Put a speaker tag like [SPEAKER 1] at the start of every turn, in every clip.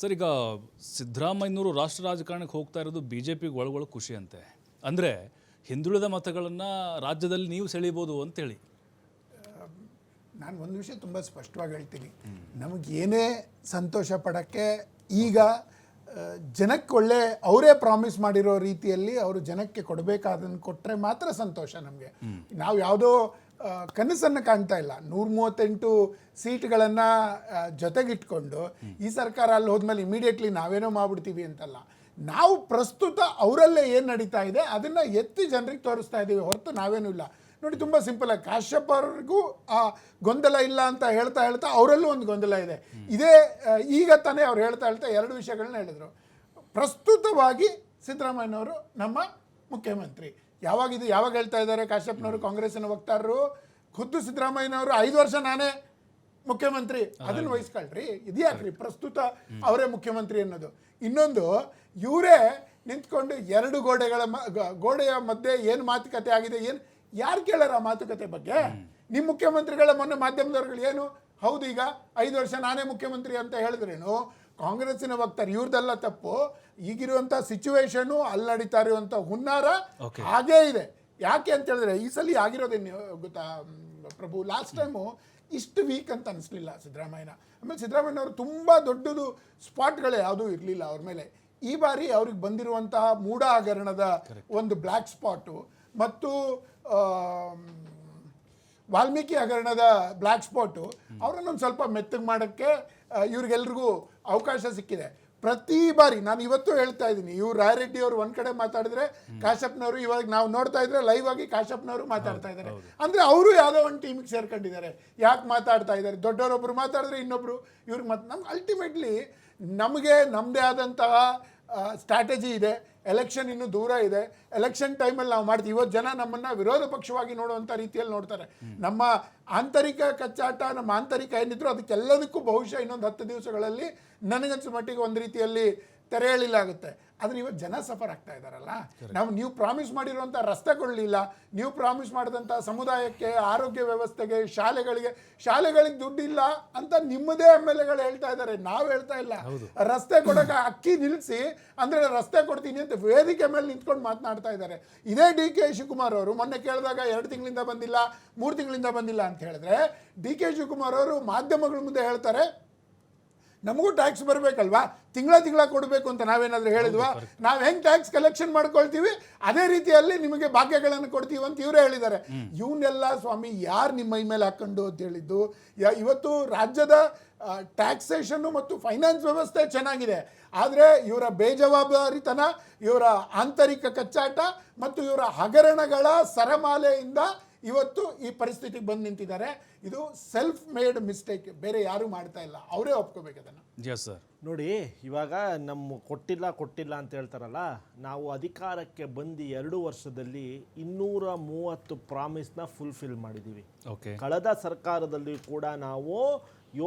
[SPEAKER 1] Sir ಈಗ ಸಿದ್ದರಾಮಯ್ಯನವರು ರಾಷ್ಟ್ರ ರಾಜಕಾರಣಕ್ಕೆ ಹೋಗ್ತಾ ಇರೋದು ಬಿ ಜೆ ಪಿಗೆ ಒಳಗೊಳಗೆ ಖುಷಿ ಅಂತೆ. ಅಂದರೆ ಹಿಂದುಳಿದ ಮತಗಳನ್ನು ರಾಜ್ಯದಲ್ಲಿ ನೀವು ಸೆಳೀಬೋದು ಅಂತೇಳಿ.
[SPEAKER 2] ನಾನು ಒಂದು ವಿಷಯ ತುಂಬ ಸ್ಪಷ್ಟವಾಗಿ ಹೇಳ್ತೀನಿ. ನಮಗೇನೇ ಸಂತೋಷ ಪಡೋಕ್ಕೆ ಈಗ ಜನಕ್ಕೆ ಒಳ್ಳೆ ಅವರೇ ಪ್ರಾಮಿಸ್ ಮಾಡಿರೋ ರೀತಿಯಲ್ಲಿ ಅವರು ಜನಕ್ಕೆ ಕೊಡಬೇಕಾದನ್ನು ಕೊಟ್ಟರೆ ಮಾತ್ರ ಸಂತೋಷ ನಮಗೆ. ನಾವು ಯಾವುದೋ ಕನಸನ್ನು ಕಾಣ್ತಾ ಇಲ್ಲ. ನೂರ ಮೂವತ್ತೆಂಟು ಸೀಟ್ಗಳನ್ನು ಜೊತೆಗಿಟ್ಕೊಂಡು ಈ ಸರ್ಕಾರ ಅಲ್ಲಿ ಹೋದ್ಮೇಲೆ ಇಮಿಡಿಯೇಟ್ಲಿ ನಾವೇನೋ ಮಾಡ್ಬಿಡ್ತೀವಿ ಅಂತಲ್ಲ. ನಾವು ಪ್ರಸ್ತುತ ಅವರಲ್ಲೇ ಏನು ನಡೀತಾ ಇದೆ, ಅದನ್ನು ಎತ್ತಿ ಜನರಿಗೆ ತೋರಿಸ್ತಾ ಇದ್ದೀವಿ ಹೊರತು ನಾವೇನೂ ಇಲ್ಲ. ನೋಡಿ, ತುಂಬ ಸಿಂಪಲ್ ಆಗಿ ಕಾಶ್ಯಪ್ ಅವ್ರಿಗೂ ಆ ಗೊಂದಲ ಇಲ್ಲ ಅಂತ ಹೇಳ್ತಾ ಹೇಳ್ತಾ ಅವರಲ್ಲೂ ಒಂದು ಗೊಂದಲ ಇದೆ. ಇದೇ ಈಗ ತಾನೇ ಅವ್ರು ಹೇಳ್ತಾ ಹೇಳ್ತಾ ಎರಡು ವಿಷಯಗಳನ್ನ ಹೇಳಿದರು. ಪ್ರಸ್ತುತವಾಗಿ ಸಿದ್ದರಾಮಯ್ಯನವರು ನಮ್ಮ ಮುಖ್ಯಮಂತ್ರಿ. ಯಾವಾಗ ಇದು ಯಾವಾಗ ಹೇಳ್ತಾ ಇದ್ದಾರೆ ಕಾಶ್ಯಪ್ನವರು ಕಾಂಗ್ರೆಸ್ನ ವಕ್ತಾರರು? ಖುದ್ದು ಸಿದ್ದರಾಮಯ್ಯನವರು ಐದು ವರ್ಷ ನಾನೇ ಮುಖ್ಯಮಂತ್ರಿ. ಅದನ್ನು ವಹಿಸ್ಕೊಳ್ರಿ. ಇದ್ಯಾಕ್ರಿ? ಪ್ರಸ್ತುತ ಅವರೇ ಮುಖ್ಯಮಂತ್ರಿ ಅನ್ನೋದು. ಇನ್ನೊಂದು ಇವರೇ ನಿಂತ್ಕೊಂಡು ಎರಡು ಗೋಡೆಗಳ ಮ- ಗೋಡೆಯ ಮಧ್ಯೆ ಏನು ಮಾತುಕತೆ ಆಗಿದೆ ಏನು ಯಾರು ಕೇಳಾರ ಆ ಮಾತುಕತೆ ಬಗ್ಗೆ? ನಿಮ್ಮ ಮುಖ್ಯಮಂತ್ರಿಗಳ ಮೊನ್ನೆ ಮಾಧ್ಯಮದವ್ರುಗಳು ಏನು? ಹೌದು ಈಗ ಐದು ವರ್ಷ ನಾನೇ ಮುಖ್ಯಮಂತ್ರಿ ಅಂತ ಹೇಳಿದ್ರೇನು? ಕಾಂಗ್ರೆಸ್ಸಿನ ವಕ್ತಾರ ಇವ್ರದ್ದೆಲ್ಲ ತಪ್ಪು. ಈಗಿರುವಂಥ ಸಿಚುವೇಶನು ಅಲ್ಲಿ ನಡೀತಾ ಇರುವಂಥ ಹುನ್ನಾರ ಹಾಗೇ ಇದೆ. ಯಾಕೆ ಅಂತ ಹೇಳಿದ್ರೆ ಈ ಸಲ ಆಗಿರೋದೇನು ಗೊತ್ತಾ ಪ್ರಭು? ಲಾಸ್ಟ್ ಟೈಮು ಇಷ್ಟು ವೀಕ್ ಅಂತ ಅನಿಸ್ಲಿಲ್ಲ ಸಿದ್ದರಾಮಯ್ಯನ. ಆಮೇಲೆ ಸಿದ್ದರಾಮಯ್ಯನವರು ತುಂಬ ದೊಡ್ಡದು ಸ್ಪಾಟ್ಗಳೇ ಯಾವುದೂ ಇರಲಿಲ್ಲ ಅವ್ರ ಮೇಲೆ. ಈ ಬಾರಿ ಅವ್ರಿಗೆ ಬಂದಿರುವಂತಹ ಮೂಢ ಹಗರಣದ ಒಂದು ಬ್ಲ್ಯಾಕ್ ಸ್ಪಾಟು ಮತ್ತು ವಾಲ್ಮೀಕಿ ಹಗರಣದ ಬ್ಲ್ಯಾಕ್ ಸ್ಪಾಟು ಅವರನ್ನೊಂದು ಸ್ವಲ್ಪ ಮೆತ್ತಗೆ ಮಾಡೋಕ್ಕೆ ಇವ್ರಿಗೆಲ್ರಿಗೂ ಅವಕಾಶ ಸಿಕ್ಕಿದೆ. ಪ್ರತಿ ಬಾರಿ ನಾನು ಇವತ್ತು ಹೇಳ್ತಾ ಇದ್ದೀನಿ ಇವ್ರು ರಾಯರೆಡ್ಡಿ ಅವರು ಒಂದ್ ಕಡೆ ಮಾತಾಡಿದ್ರೆ ಕಾಶಪ್ಪನವರು ಇವಾಗ ನಾವು ನೋಡ್ತಾ ಇದ್ರೆ ಲೈವ್ ಆಗಿ ಕಾಶಪ್ಪನವರು ಮಾತಾಡ್ತಾ ಇದ್ದಾರೆ ಅಂದ್ರೆ ಅವರು ಯಾವುದೋ ಒಂದು ಟೀಮಿಗೆ ಸೇರ್ಕೊಂಡಿದ್ದಾರೆ ಯಾಕೆ ಮಾತಾಡ್ತಾ ಇದ್ದಾರೆ ದೊಡ್ಡವರೊಬ್ಬರು ಮಾತಾಡಿದ್ರೆ ಇನ್ನೊಬ್ರು ಇವ್ರಿಗೆ ಮತ್ತೆ ನಮ್ಗೆ ಅಲ್ಟಿಮೇಟ್ಲಿ ನಮಗೆ ನಮ್ಮದೇ ಆದಂತಹ ಸ್ಟ್ರಾಟಜಿ ಇದೆ ಎಲೆಕ್ಷನ್ ಇನ್ನೂ ದೂರ ಇದೆ. ಎಲೆಕ್ಷನ್ ಟೈಮಲ್ಲಿ ನಾವು ಮಾಡ್ತೀವಿ. ಇವತ್ತು ಜನ ನಮ್ಮನ್ನು ವಿರೋಧ ಪಕ್ಷವಾಗಿ ನೋಡುವಂಥ ರೀತಿಯಲ್ಲಿ ನೋಡ್ತಾರೆ. ನಮ್ಮ ಆಂತರಿಕ ಕಚ್ಚಾಟ, ನಮ್ಮ ಆಂತರಿಕ ಏನಿದ್ರು ಅದಕ್ಕೆಲ್ಲದಕ್ಕೂ ಬಹುಶಃ ಇನ್ನೊಂದು ಹತ್ತು ದಿವಸಗಳಲ್ಲಿ ನನಗನ್ಸೋ ಮಟ್ಟಿಗೆ ಒಂದು ರೀತಿಯಲ್ಲಿ ತೆರೆ ಆಗುತ್ತೆ ಆದರೆ ಇವತ್ತು ಜನ ಸಫರ್ ಆಗ್ತಾ ಇದ್ದಾರಲ್ಲ ನಾವು ನೀವು ಪ್ರಾಮಿಸ್ ಮಾಡಿರುವಂಥ ರಸ್ತೆಗಳಿಲ್ಲ ನೀವು ಪ್ರಾಮಿಸ್ ಮಾಡಿದಂಥ ಸಮುದಾಯಕ್ಕೆ ಆರೋಗ್ಯ ವ್ಯವಸ್ಥೆಗೆ ಶಾಲೆಗಳಿಗೆ ಶಾಲೆಗಳಿಗೆ ದುಡ್ಡಿಲ್ಲ ಅಂತ ನಿಮ್ಮದೇ ಎಂ ಎಲ್ ಎಗಳು ಹೇಳ್ತಾ ಇದ್ದಾರೆ ನಾವು ಹೇಳ್ತಾ ಇಲ್ಲ. ರಸ್ತೆ ಕೊಡೋಕೆ ಅಕ್ಕಿ ನಿಲ್ಲಿಸಿ ಅಂದರೆ ರಸ್ತೆ ಕೊಡ್ತೀನಿ ಅಂತ ವೇದಿಕೆ ಮೇಲೆ ನಿಂತ್ಕೊಂಡು ಮಾತನಾಡ್ತಾ ಇದ್ದಾರೆ ಇದೇ ಡಿ ಕೆ ಶಿವಕುಮಾರ್ ಅವರು ಮೊನ್ನೆ ಕೇಳಿದಾಗ ಎರಡು ತಿಂಗಳಿಂದ ಬಂದಿಲ್ಲ ಮೂರು ತಿಂಗಳಿಂದ ಬಂದಿಲ್ಲ ಅಂತ ಹೇಳಿದ್ರೆ ಡಿ ಕೆ ಶಿವಕುಮಾರ್ ಅವರು ಮಾಧ್ಯಮಗಳ ಮುಂದೆ ಹೇಳ್ತಾರೆ ನಮಗೂ ಟ್ಯಾಕ್ಸ್ ಬರಬೇಕಲ್ವಾ? ತಿಂಗಳ ತಿಂಗಳ ಕೊಡಬೇಕು ಅಂತ ನಾವೇನಾದರೂ ಹೇಳಿದ್ವಾ? ನಾವು ಹೆಂಗೆ ಟ್ಯಾಕ್ಸ್ ಕಲೆಕ್ಷನ್ ಮಾಡ್ಕೊಳ್ತೀವಿ? ಅದೇ ರೀತಿಯಲ್ಲಿ ನಿಮಗೆ ಭಾಗ್ಯಗಳನ್ನು ಕೊಡ್ತೀವಿ ಅಂತ ಇವರೇ ಹೇಳಿದ್ದಾರೆ. ಇವನ್ನೆಲ್ಲ ಸ್ವಾಮಿ ಯಾರು ನಿಮ್ಮ ಮೈ ಮೇಲೆ ಹಾಕೊಂಡು ಅಂತ ಹೇಳಿದ್ದು? ಇವತ್ತು ರಾಜ್ಯದ ಟ್ಯಾಕ್ಸೇಷನ್ನು ಮತ್ತು ಫೈನಾನ್ಸ್ ವ್ಯವಸ್ಥೆ ಚೆನ್ನಾಗಿದೆ. ಆದರೆ ಇವರ ಬೇಜವಾಬ್ದಾರಿತನ ಇವರ ಆಂತರಿಕ ಕಚ್ಚಾಟ ಮತ್ತು ಇವರ ಹಗರಣಗಳ ಸರಮಾಲೆಯಿಂದ ಇವತ್ತು ಈ ಪರಿಸ್ಥಿತಿಗೆ ಬಂದು ನಿಂತಿದ್ದಾರೆ. ಇದು ಸೆಲ್ಫ್ ಮೇಡ್ ಮಿಸ್ಟೇಕ್ ಬೇರೆ ಯಾರು ಮಾಡ್ತಾ ಇಲ್ಲ. ಅವರೇ ಒಪ್ಕೋಬೇಕು ಅದನ್ನು.
[SPEAKER 1] ಎಸ್ ಸರ್
[SPEAKER 3] ನೋಡಿ ಇವಾಗ ನಮ್ಮ ಕೊಟ್ಟಿಲ್ಲ ಕೊಟ್ಟಿಲ್ಲ ಅಂತ ಹೇಳ್ತಾರಲ್ಲ ನಾವು ಅಧಿಕಾರಕ್ಕೆ ಬಂದು ಎರಡು ವರ್ಷದಲ್ಲಿ ಇನ್ನೂರ ಮೂವತ್ತು ಪ್ರಾಮಿಸ್ನ ಫುಲ್ಫಿಲ್ ಮಾಡಿದ್ದೀವಿ.
[SPEAKER 1] ಓಕೆ
[SPEAKER 3] ಕಳೆದ ಸರ್ಕಾರದಲ್ಲಿ ಕೂಡ ನಾವು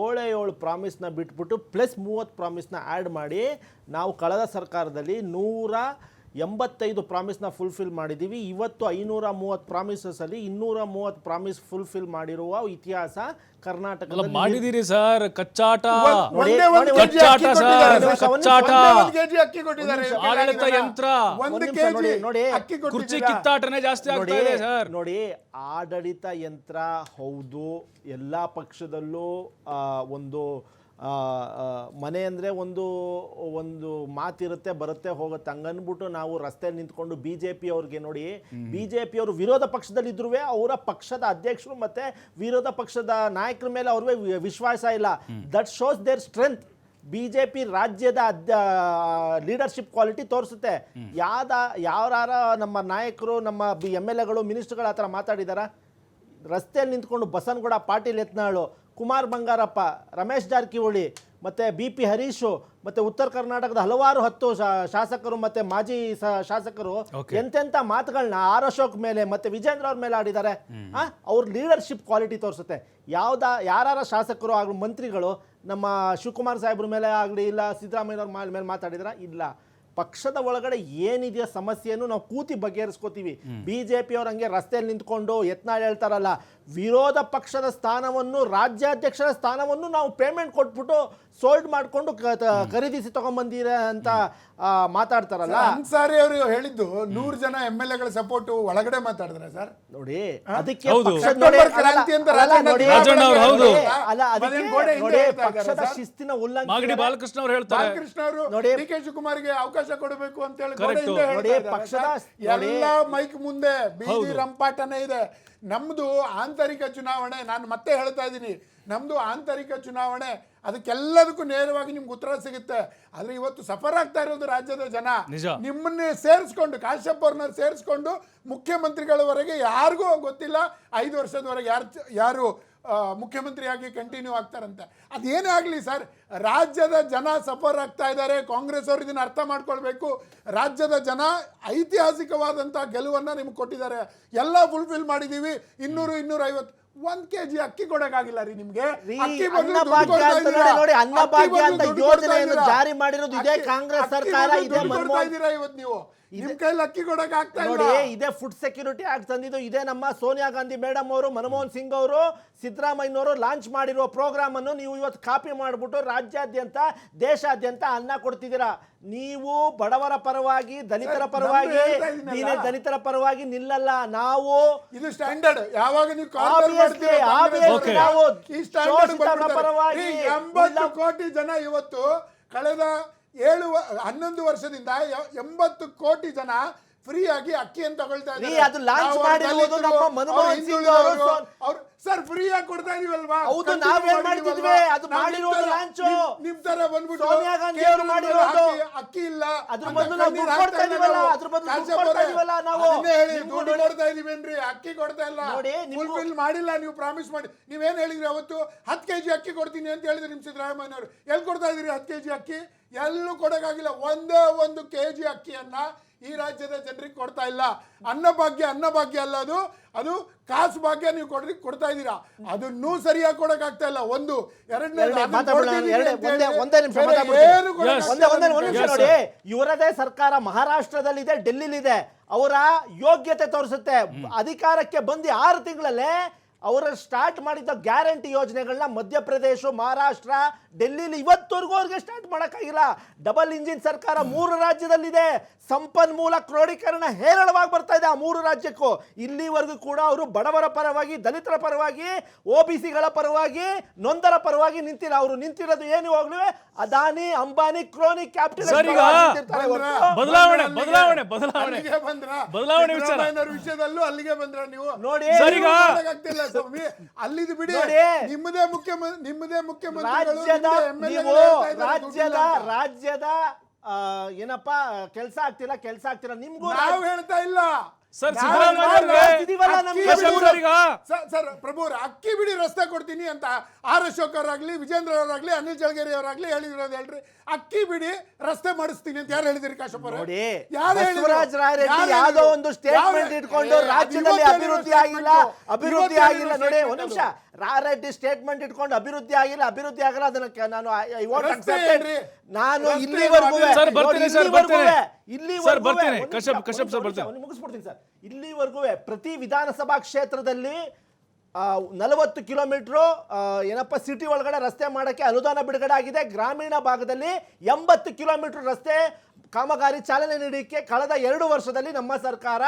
[SPEAKER 3] ಏಳೇ ಏಳು ಪ್ರಾಮಿಸ್ನ ಬಿಟ್ಬಿಟ್ಟು ಪ್ಲಸ್ ಮೂವತ್ತು ಪ್ರಾಮಿಸ್ನ ಆ್ಯಡ್ ಮಾಡಿ ನಾವು ಕಳೆದ ಸರ್ಕಾರದಲ್ಲಿ ನೂರ ಎಂಬತ್ತೈದು ಪ್ರಾಮಿಸ್ನ ಫುಲ್ಫಿಲ್ ಮಾಡಿದ್ದೀವಿ ಇವತ್ತು ಐನೂರ ಮೂವತ್ತು ಪ್ರಾಮಿಸಸಲ್ಲಿ ಇನ್ನೂರ ಮೂವತ್ತು ಪ್ರಾಮಿಸ್ ಫುಲ್ಫಿಲ್ ಮಾಡಿರುವ ಇತಿಹಾಸ
[SPEAKER 1] ಕರ್ನಾಟಕ
[SPEAKER 3] ಕರ್ನಾಟಕದಲ್ಲಿ
[SPEAKER 1] ಮಾಡಿದಿರಿ ಸರ್ ಕಚ್ಚಾಟ. ಕಚ್ಚಾಟ ಸರ್, ಕಚ್ಚಾಟ. ಆಡಳಿತ ಯಂತ್ರ.
[SPEAKER 3] ನೋಡಿ, ನೋಡಿ.
[SPEAKER 1] ಕುರ್ಚಿ ಕಿತ್ತಾಟನೇ ಜಾಸ್ತಿ ಆಗ್ತಾ ಇದೆ ಸರ್
[SPEAKER 3] ನೋಡಿ ಆಡಳಿತ ಯಂತ್ರ ಹೌದು. ಎಲ್ಲಾ ಪಕ್ಷದಲ್ಲೂ ಒಂದು ಮನೆ ಅಂದರೆ ಒಂದು ಒಂದು ಮಾತಿರುತ್ತೆ ಬರುತ್ತೆ ಹೋಗುತ್ತೆ. ಹಂಗನ್ಬಿಟ್ಟು ನಾವು ರಸ್ತೆಯಲ್ಲಿ ನಿಂತ್ಕೊಂಡು ಬಿ ಜೆ ಪಿ ಅವ್ರಿಗೆ ನೋಡಿ ಬಿ ಜೆ ಪಿ ಅವರು ವಿರೋಧ ಪಕ್ಷದಲ್ಲಿದ್ರೂ ಅವರ ಪಕ್ಷದ ಅಧ್ಯಕ್ಷರು ಮತ್ತೆ ವಿರೋಧ ಪಕ್ಷದ ನಾಯಕರ ಮೇಲೆ ಅವ್ರಿಗೆ ವಿಶ್ವಾಸ ಇಲ್ಲ. That shows their strength B J P ರಾಜ್ಯದ ಅಧ್ಯ ಲೀಡರ್ಶಿಪ್ ಕ್ವಾಲಿಟಿ ತೋರಿಸುತ್ತೆ. ಯಾವ್ದ ಯಾವ್ಯಾರ ನಮ್ಮ ನಾಯಕರು ನಮ್ಮ ಬಿ ಎಂ ಎಲ್ ಎಗಳು ಮಿನಿಸ್ಟರ್ಗಳು ಆ ಥರ ಮಾತಾಡಿದಾರ? ರಸ್ತೆಯಲ್ಲಿ ನಿಂತ್ಕೊಂಡು ಬಸನಗೌಡ ಪಾಟೀಲ್ ಯತ್ನಾಳು ಕುಮಾರ್ ಬಂಗಾರಪ್ಪ ರಮೇಶ್ ಜಾರಕಿಹೊಳಿ ಮತ್ತು ಬಿ ಪಿ ಹರೀಶು ಮತ್ತು ಉತ್ತರ ಕರ್ನಾಟಕದ ಹಲವಾರು ಹತ್ತು ಶಾಸಕರು ಮತ್ತು ಮಾಜಿ ಶಾಸಕರು. ಎಂತೆಂಥ ಮಾತುಗಳನ್ನ ಆರ್ ಅಶೋಕ್ ಮೇಲೆ ಮತ್ತು ವಿಜೇಂದ್ರ ಅವ್ರ ಮೇಲೆ ಆಡಿದ್ದಾರೆ. ಹಾಂ ಅವ್ರ ಲೀಡರ್ಶಿಪ್ ಕ್ವಾಲಿಟಿ ತೋರಿಸುತ್ತೆ. ಯಾವ್ದ ಯಾರ ಶಾಸಕರು ಆಗಲಿ ಮಂತ್ರಿಗಳು ನಮ್ಮ ಶಿವಕುಮಾರ್ ಸಾಹೇಬ್ರ ಮೇಲೆ ಆಗಲಿ ಇಲ್ಲ ಸಿದ್ದರಾಮಯ್ಯವ್ರ ಮೇಲೆ ಮಾತಾಡಿದ್ರ? ಇಲ್ಲ. ಪಕ್ಷದ ಒಳಗಡೆ ಏನಿದೆಯೋ ಸಮಸ್ಯೆಯನ್ನು ನಾವು ಕೂತಿ ಬಗೆಹರಿಸ್ಕೋತೀವಿ. ಬಿಜೆಪಿ ಅವರು ಹಂಗೆ ರಸ್ತೆಯಲ್ಲಿ ನಿಂತ್ಕೊಂಡು ಯತ್ನಾಳ್ ಹೇಳ್ತಾರಲ್ಲ ವಿರೋಧ ಪಕ್ಷದ ಸ್ಥಾನವನ್ನು ರಾಜ್ಯಾಧ್ಯಕ್ಷರ ಸ್ಥಾನವನ್ನು ನಾವು ಪೇಮೆಂಟ್ ಕೊಟ್ಬಿಟ್ಟು ಸೋಲ್ಡ್ ಮಾಡಿಕೊಂಡು ಖರೀದಿಸಿ ತಗೊಂಬಂದಿರ ಅಂತ ಆ, ಮಾತಾಡ್ತಾರಲ್ಲ?
[SPEAKER 2] ಅನ್ಸಾರಿ ಅವರು ಹೇಳಿದ್ದು ನೂರು ಜನ ಎಂ ಎಲ್ ಎಗಳ ಸಪೋರ್ಟ್ ಒಳಗಡೆ ಮಾತಾಡಿದ್ರೆ ಸರ್.
[SPEAKER 3] ನೋಡಿ ಅದಕ್ಕೆ ಪಕ್ಷದ. ಶಿಸ್ತಿನ
[SPEAKER 1] ಮಾಗಡಿ
[SPEAKER 3] ಉಲ್ಲಂಘನೆ
[SPEAKER 1] ಬಾಲಕೃಷ್ಣ ಅವರು ಹೇಳ್ತಾರೆ.
[SPEAKER 2] ಬಾಲಕೃಷ್ಣ ಅವರು
[SPEAKER 3] ನೋಡಿ.
[SPEAKER 2] ಡಿ ಕೆ ಶಿವಕುಮಾರ್ಗೆ ಅವಕಾಶ ಕೊಡಬೇಕು ಅಂತ ಹೇಳಿ. ಎಲ್ಲ ಮೈಕ್ ಮುಂದೆ ಬೀದಿ ರಂಪಾಟನೇ ಇದೆ. ನಮ್ದು ಆಂತರಿಕ ಚುನಾವಣೆ ನಾನು ಮತ್ತೆ ಹೇಳ್ತಾ ಇದ್ದೀನಿ. ನಮ್ದು ಆಂತರಿಕ ಚುನಾವಣೆ ಅದಕ್ಕೆಲ್ಲದಕ್ಕೂ ನೇರವಾಗಿ ನಿಮ್ಗೆ ಉತ್ತರ ಸಿಗುತ್ತೆ. ಆದ್ರೆ ಇವತ್ತು ಸಫರ್ ಆಗ್ತಾ ಇರೋದು ರಾಜ್ಯದ ಜನ. ನಿಮ್ಮನ್ನೇ ಸೇರಿಸ್ಕೊಂಡು ಕಾಶ್ಯಪ್ ಅವ್ರನ್ನ ಸೇರಿಸ್ಕೊಂಡು ಮುಖ್ಯಮಂತ್ರಿಗಳವರೆಗೆ ಯಾರಿಗೂ ಗೊತ್ತಿಲ್ಲ ಐದು ವರ್ಷದವರೆಗೆ ಯಾರು ಯಾರು ಮುಖ್ಯಮಂತ್ರಿಯಾಗಿ ಕಂಟಿನ್ಯೂ ಆಗ್ತಾರಂತೆ. ಅದೇನೇ ಆಗಲಿ ಸರ್, ರಾಜ್ಯದ ಜನ ಸಫರ್ ಆಗ್ತಾ ಇದ್ದಾರೆ, ಕಾಂಗ್ರೆಸ್ ಅವರು ಇದನ್ನ ಅರ್ಥ ಮಾಡ್ಕೊಳ್ಬೇಕು. ರಾಜ್ಯದ ಜನ ಐತಿಹಾಸಿಕವಾದಂಥ ಗೆಲುವನ್ನು ನಿಮ್ಗೆ ಕೊಟ್ಟಿದ್ದಾರೆ. ಎಲ್ಲ ಫುಲ್ಫಿಲ್ ಮಾಡಿದ್ದೀವಿ ಇನ್ನೂರು ಇನ್ನೂರ ಐವತ್ತು ಒಂದ್ ಕೆ ಜಿ ಅಕ್ಕಿ ಕೊಡಕ್ಕಾಗಿಲ್ಲ ರೀ ನಿಮ್ಗೆ ಅಕ್ಕಿ ಬದಲು ದುಡ್ಡು
[SPEAKER 3] ಅನ್ನಭಾಗ್ಯ
[SPEAKER 2] ಕೊಡ್ತಾ
[SPEAKER 3] ಅಂತ
[SPEAKER 2] ಇದ್ದೀರಾ.
[SPEAKER 3] ನೋಡಿ, ಅನ್ನಭಾಗ್ಯ
[SPEAKER 2] ಅಕ್ಕಿ
[SPEAKER 3] ಅಂತ
[SPEAKER 2] ಬದಲು ದುಡ್ಡು ಕೊಡ್ತಾ
[SPEAKER 3] ಯೋಜನೆಯನ್ನು
[SPEAKER 2] ಇದ್ದೀರಾ.
[SPEAKER 3] ಜಾರಿ ಮಾಡಿರೋದು ಇದೇ
[SPEAKER 2] ಅಕ್ಕಿ-
[SPEAKER 3] ಕಾಂಗ್ರೆಸ್
[SPEAKER 2] ಅಕ್ಕಿ
[SPEAKER 3] ಸರ್ಕಾರ,
[SPEAKER 2] ಬದಲು
[SPEAKER 3] ಇದೇ
[SPEAKER 2] ದುಡ್ಡು ಕೊಡ್ತಾ
[SPEAKER 3] ಮನಮೋಹನ್-
[SPEAKER 2] ಇದ್ದೀರಾ ಇವತ್ತು ನೀವು ನಿಮ್ ಕೈಲಿ ಅಕ್ಕಿ ಕೊಡಕ್ ಆಗ್ತಾ ಇಲ್ಲ
[SPEAKER 3] ನೋಡಿ ಇದೇ ಫುಡ್ ಸೆಕ್ಯೂರಿಟಿ ಆಕ್ಟ್ ತಂದಿದ್ದು ಇದೇ ನಮ್ಮ ಸೋನಿಯಾ ಗಾಂಧಿ ಮೇಡಮ್ ಅವರು ಮನಮೋಹನ್ ಸಿಂಗ್ ಅವರು ಸಿದ್ದರಾಮಯ್ಯನವರು ಲಾಂಚ್ ಮಾಡಿರುವ ಪ್ರೋಗ್ರಾಮ್ ಅನ್ನು ನೀವು ಇವತ್ತು ಕಾಪಿ ಮಾಡಿಬಿಟ್ಟು ರಾಜ್ಯಾದ್ಯಂತ ದೇಶಾದ್ಯಂತ ಅನ್ನ ಕೊಡ್ತಿದ್ದೀರಾ ನೀವು ಬಡವರ ಪರವಾಗಿ ದಲಿತರ ಪರವಾಗಿ. ನೀನೇ ದಲಿತರ ಪರವಾಗಿ ನಿಲ್ಲಲ್ಲ. ನಾವು
[SPEAKER 2] ಇದು ಸ್ಟ್ಯಾಂಡರ್ಡ್ ಯಾವಾಗ ನೀವು
[SPEAKER 3] ನಾವು ಶೋಷಿತರ ಪರವಾಗಿ
[SPEAKER 2] ಎಂಬತ್ತು ಕೋಟಿ ಜನ ಇವತ್ತು ಕಳೆದ ಏಳು ಹನ್ನೊಂದು ವರ್ಷದಿಂದ ಎಂಬತ್ತು ಕೋಟಿ ಜನ ಫ್ರೀ ಆಗಿ ಅಕ್ಕಿಯನ್ನು ತಗೊಳ್ತಾ ಇದ್ದಾರೆ. ನಾವು
[SPEAKER 3] ನಮ್ಮ
[SPEAKER 2] ಅವ್ರು
[SPEAKER 3] ಅವರು
[SPEAKER 2] ಅವ್ರು ಸರ್ ಫ್ರೀ ಆಗಿ ಕೊಡ್ತಾ ಇದೀವಲ್ವಾ?
[SPEAKER 3] ಹೌದು, ನಾವೇನ್? ಮಾಡ್ತಿದ್ವಿ? ಅದು
[SPEAKER 2] ನಾವು
[SPEAKER 3] ಮಾಡಿರೋದು
[SPEAKER 2] ತರ- ನಿಮ್- ತರ ಬಂದ್ಬಿಟ್ಟು
[SPEAKER 3] ಸೋನಿಯಾ ಗಾಂಧಿ ಅವರು ಮಾಡಿರೋದು.
[SPEAKER 2] ಅಕ್ಕಿ ಇಲ್ಲ.
[SPEAKER 3] ಅದ್ರ ಬದಲು ನಾವು ದುಡ್ಡು ಕೊಡ್ತಾ ಇದೀವಲ್ಲ, ಅದ್ರ ಬದಲು ದುಡ್ಡು ಕೊಡ್ತಾ ಇದೀವಲ್ಲ ನಾವು.
[SPEAKER 2] ಹೇಳಿ ದುಡ್ಡು ಕೊಡ್ತಾ ಇದೀವೇನ್ರಿ? ಅಕ್ಕಿ ಕೊಡ್ತಾ ಇಲ್ಲ.
[SPEAKER 3] ನೋಡಿ,
[SPEAKER 2] ಫುಲ್ಫಿಲ್ ಮಾಡಿಲ್ಲ ನೀವು ಪ್ರಾಮಿಸ್ ಮಾಡಿ. ನೀವೇನ್ ಹೇಳಿದ್ರಿ ಅವತ್ತು? ಹತ್ತು ಕೆಜಿ ಅಕ್ಕಿ ಕೊಡ್ತೀನಿ ಅಂತ ಹೇಳಿದ್ರಿ ನಿಮ್ ಸಿದ್ದರಾಮಯ್ಯನವರು. ಎಲ್ಲಿ ಕೊಡ್ತಾ ಇದೀರಿ ಹತ್ತು ಕೆಜಿ ಅಕ್ಕಿ? ಎಲ್ಲೂ ಕೊಡೋಕ್ಕಾಗಿಲ್ಲ. ಒಂದೇ ಒಂದು ಕೆ ಜಿ ಅಕ್ಕಿಯನ್ನ ಈ ರಾಜ್ಯದ ಜನರಿಗೆ ಕೊಡ್ತಾ ಇಲ್ಲ. ಅನ್ನಭಾಗ್ಯ ಅನ್ನಭಾಗ್ಯ ಅಲ್ಲ ಅದು. ಅದು ಕಾಸು ಭಾಗ್ಯ ನೀವು ಕೊಡ್ರಿ ಕೊಡ್ತಾ ಇದ್ದೀರಾ. ಅದನ್ನೂ ಸರಿಯಾಗಿ ಕೊಡಕ್ ಆಗ್ತಾ ಇಲ್ಲ. ಒಂದು ಎರಡನೇ
[SPEAKER 3] ಇವರದೇ ಸರ್ಕಾರ ಮಹಾರಾಷ್ಟ್ರದಲ್ಲಿದೆ ಡೆಲ್ಲಿಲಿದೆ. ಅವರ ಯೋಗ್ಯತೆ ತೋರಿಸುತ್ತೆ. ಅಧಿಕಾರಕ್ಕೆ ಬಂದು ಆರು ತಿಂಗಳಲ್ಲೇ ಅವರ ಸ್ಟಾರ್ಟ್ ಮಾಡಿದ್ದ ಗ್ಯಾರಂಟಿ ಯೋಜನೆಗಳನ್ನ ಮಧ್ಯಪ್ರದೇಶ ಮಹಾರಾಷ್ಟ್ರ ಡೆಲ್ಲಿಲಿ ಇವತ್ತವರೆಗೂ ಅವ್ರಿಗೆ ಸ್ಟಾರ್ಟ್ ಮಾಡೋಕ್ಕಾಗಿಲ್ಲ. ಡಬಲ್ ಇಂಜಿನ್ ಸರ್ಕಾರ ಮೂರು ರಾಜ್ಯದಲ್ಲಿದೆ. ಸಂಪನ್ಮೂಲ ಕ್ರೋಢೀಕರಣ ಹೇರಳವಾಗಿ ಬರ್ತಾ ಇದೆ ಆ ಮೂರು ರಾಜ್ಯಕ್ಕೂ. ಇಲ್ಲಿವರೆಗೂ ಕೂಡ ಅವರು ಬಡವರ ಪರವಾಗಿ ದಲಿತರ ಪರವಾಗಿ ಒ ಬಿ ಸಿಗಳ ಪರವಾಗಿ ನೊಂದರ ಪರವಾಗಿ ನಿಂತಿಲ್ಲ. ಅವರು ನಿಂತಿರೋದು ಏನು ಹೋಗ್ಲಿ? ಅದಾನಿ ಅಂಬಾನಿ ಕ್ರೋನಿ ಕ್ಯಾಪಿಟಲ್
[SPEAKER 1] ಬದಲಾವಣೆ, ಬದಲಾವಣೆ, ಬದಲಾವಣೆ. ಬದಲಾವಣೆ
[SPEAKER 2] ಅಲ್ಲಿಗೆ ಬಂದ್ರ ನೀವು.
[SPEAKER 3] ನೋಡಿ.
[SPEAKER 2] ಸ್ವಾಮಿ ಅಲ್ಲಿದು ಬಿಡಿ. ನಿಮ್ಮದೇ ಮುಖ್ಯಮಂತ್ರಿ ನಿಮ್ಮದೇ ಮುಖ್ಯಮಂತ್ರಿಗಳು
[SPEAKER 3] ರಾಜ್ಯದ ರಾಜ್ಯದ ಏನಪ್ಪ ಕೆಲಸ ಆಗ್ತಿಲ್ಲ ಕೆಲಸ ಆಗ್ತಿಲ್ಲ. ನಿಮ್ಗೂ
[SPEAKER 2] ನಾವು ಹೇಳ್ತಾ ಇಲ್ಲ.
[SPEAKER 1] Sir. Sir
[SPEAKER 2] sir, sir Prabhu ಅವ್ರೆ, ಅಕ್ಕಿ ಬಿಡಿ ರಸ್ತೆ ಕೊಡ್ತೀನಿ ಅಂತ ಆರ್ ಅಶೋಕ್ ಅವರಾಗ್ಲಿ ವಿಜೇಂದ್ರ ಅವರಾಗ್ಲಿ ಅನಿಲ್ ಜಳಗೇರಿ ಅವರಾಗ್ಲಿ ಹೇಳಿರೋದು ಹೇಳ್ರಿ ಅಕ್ಕಿ ಬಿಡಿ ರಸ್ತೆ ಮಾಡಿಸ್ತೀನಿ ಅಂತ ಯಾರು ಹೇಳಿದಿರಿ ಕಾಶಪ್ಪ?
[SPEAKER 3] ನೋಡಿ
[SPEAKER 2] ಯಾರು ಹೇಳಿದ್ರು?
[SPEAKER 3] ಬಸವರಾಜ ರಾಯರೆಡ್ಡಿ
[SPEAKER 2] ಯಾರು
[SPEAKER 3] ಯಾವುದೋ ಒಂದು ಸ್ಟೇಟ್ಮೆಂಟ್ ಇಟ್ಕೊಂಡು ರಾಜ್ಯದಲ್ಲಿ ಅಭಿವೃದ್ಧಿ ಆಗಿಲ್ಲ. ಅಭಿವೃದ್ಧಿ ಆಗಿಲ್ಲ ನೋಡಿ ಒಂದ್ ನಿಮಿಷ. ರಾಯರೆಡ್ಡಿ ಸ್ಟೇಟ್ಮೆಂಟ್ ಇಟ್ಕೊಂಡು ಅಭಿವೃದ್ಧಿ ಆಗಿಲ್ಲ ಅಭಿವೃದ್ಧಿ ಆಗಲ್ಲ ಅದನ್ನ ನಾನು? ನಾನು ಇಲ್ಲಿವರೆಗೂ
[SPEAKER 2] ಇಲ್ಲಿವರೆಗೂ?
[SPEAKER 1] ಸರ್, ಬರ್ತೀನಿ ಸರ್, ಬರ್ತೀನಿ. ಸರ್, ಬರ್ತೀನಿ.
[SPEAKER 3] ಒಂದ್
[SPEAKER 1] ಕಶ್ಯಪ್- ಸರ್, ಬರ್ತೀನಿ.
[SPEAKER 3] ಒಂದ್ ಮುಗಿಸ್ಬಿಡ್ತೀನಿ ಸರ್ ಇಲ್ಲಿವರೆಗೂ ಪ್ರತಿ ವಿಧಾನಸಭಾ ಕ್ಷೇತ್ರದಲ್ಲಿ ನಲವತ್ತು ಕಿಲೋಮೀಟ್ರು ಏನಪ್ಪ ಸಿಟಿ ಒಳಗಡೆ ರಸ್ತೆ ಮಾಡೋಕ್ಕೆ ಅನುದಾನ ಬಿಡುಗಡೆ ಆಗಿದೆ. ಗ್ರಾಮೀಣ ಭಾಗದಲ್ಲಿ ಎಂಬತ್ತು ಕಿಲೋಮೀಟರ್ ರಸ್ತೆ ಕಾಮಗಾರಿ ಚಾಲನೆ ನೀಡಲಿಕ್ಕೆ ಕಳೆದ ಎರಡು ವರ್ಷದಲ್ಲಿ ನಮ್ಮ ಸರ್ಕಾರ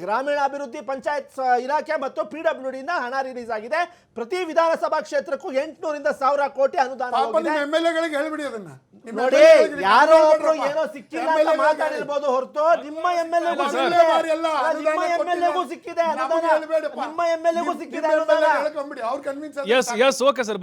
[SPEAKER 3] ಗ್ರಾಮೀಣಾಭಿವೃದ್ಧಿ ಪಂಚಾಯತ್ ಇಲಾಖೆ ಮತ್ತು ಪಿ ಡಬ್ಲ್ಯೂ ಡಿಯಿಂದ ಹಣ ರಿಲೀಸ್ ಆಗಿದೆ ಪ್ರತಿ ವಿಧಾನಸಭಾ ಕ್ಷೇತ್ರಕ್ಕೂ ಎಂಟುನೂರಿಂದ ಸಾವಿರ ಕೋಟಿ ಅನುದಾನ
[SPEAKER 2] ಪಾಪ ನಿಮ್ಮ ಎಂ ಎಲ್ ಎಗಳಿಗೆ ಹೇಳ್ಬಿಡಿ ಅದನ್ನ
[SPEAKER 3] ನೋಡಿ ಯಾರೋ. ಒಬ್ರು ಏನೋ ಸಿಕ್ಕಿಲ್ಲ ಅಂತ ಮಾತಾಡಿರ್ಬೋದು ಹೊರತು ನಿಮ್ಮ ಎಂ ಎಲ್
[SPEAKER 2] ಅಲ್ಲ,
[SPEAKER 3] ನಿಮ್ಮ ಎಂ ಎಲ್ ಎಗೂ ಸಿಕ್ಕಿದೆ ಅನುದಾನ. ನಿಮ್ಮ ಎಂ ಎಲ್ ಎಗೂ ಸಿಕ್ಕಿದೆ ಅನುದಾನ
[SPEAKER 2] convince
[SPEAKER 1] yes yes okay sir